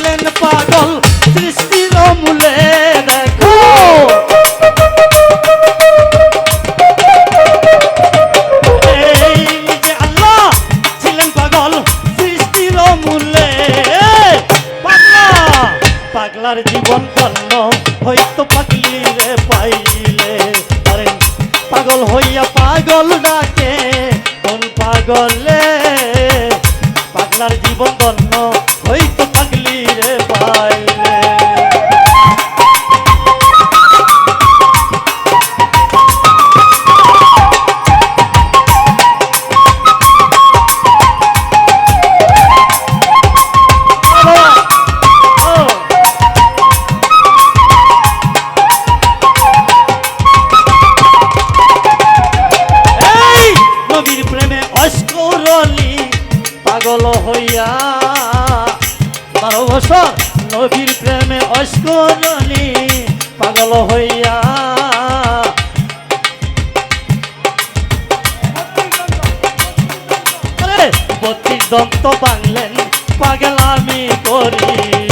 থাকলেন পাগল, সৃষ্টির মূলে দেখো। এই যে আল্লাহ ছিলেন পাগল, সৃষ্টির মূলে পাগলা, পাগলার জীবন ধন্য হয়তো পাগলি রে পাইলে। পাগল হইয়া পাগল ডাকে, কোন পাগলে? পাগলার জীবন ধন্য পাগল হইয়া বারো বছর নবীর প্রেমে অস্করণী পাগল হইয়া। বত্রিশ দন্ত বাংলেন পাগল আমি করি।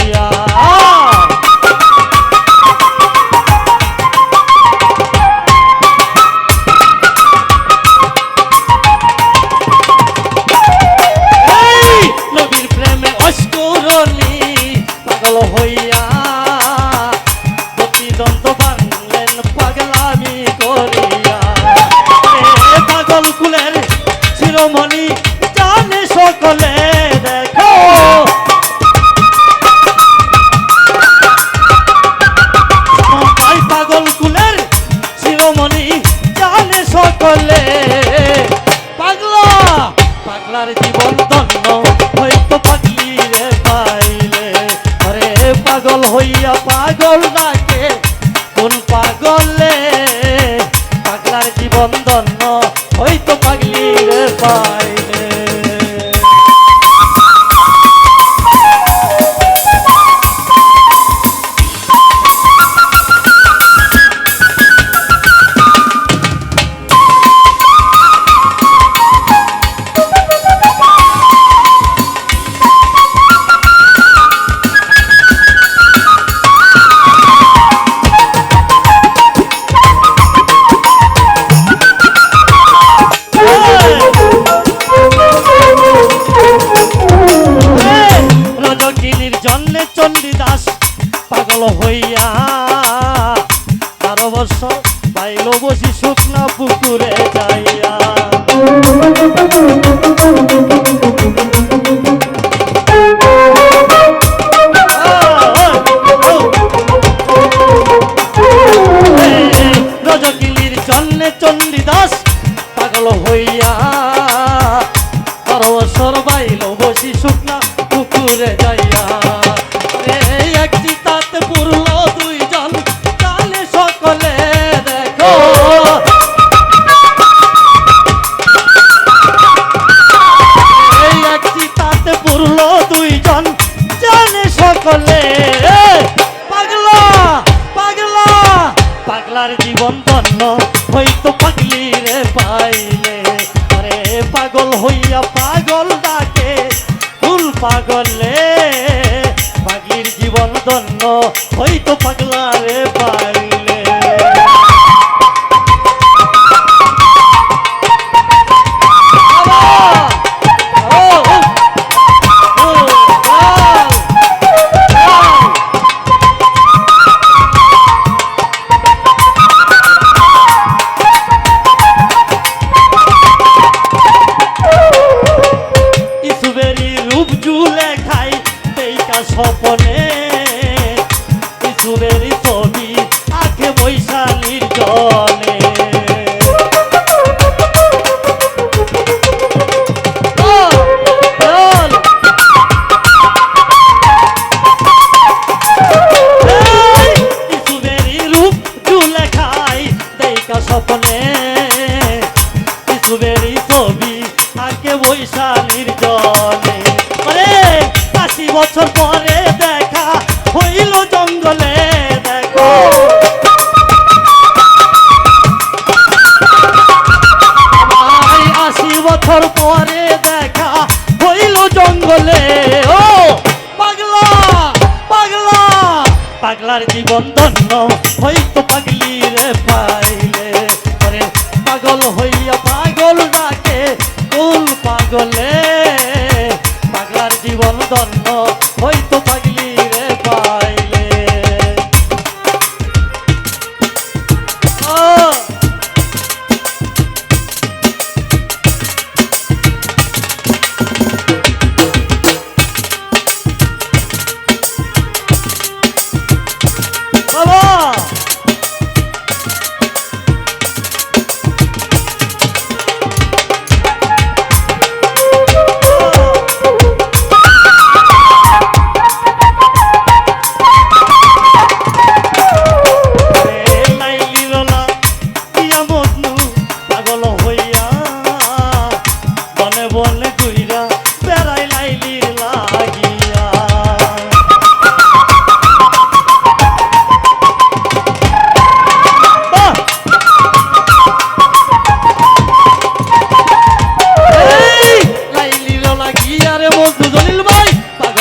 ভালোবাস পাইল বসি শুকনা পুকুরে যাইয়া। হইয়া পাগল ডাকে ফুল পাগলে পাগলির জীবন ধন্য হয়তো পাগলারে পায়। স্বপনে ইসুরের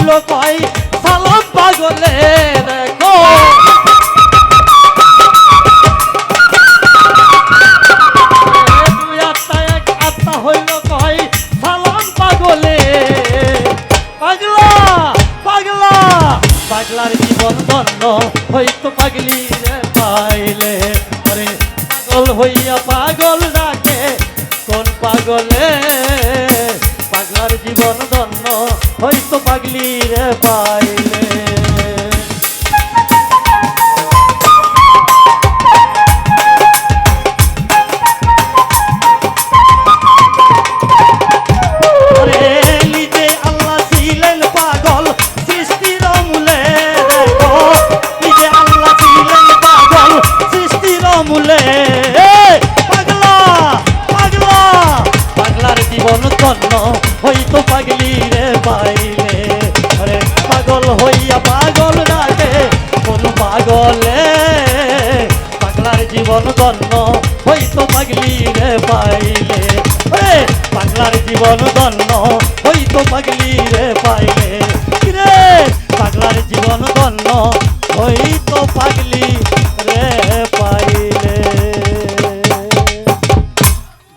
হইল কয় সালাম পাগলে। দেখো পাগলার জীবন বন্ধ হইতো পাগলি রে পাইলে? পাগল হইয়া পাগল ডাকে, কোন পাগলে? ଜୀବନ ଧନ ହୋଇ ତୋ ପାଗଲିରେ ପାଇ পাগলি রে পাইলে বাংলার জীবন ধন্য হইতো পাগলি রে পাইলে।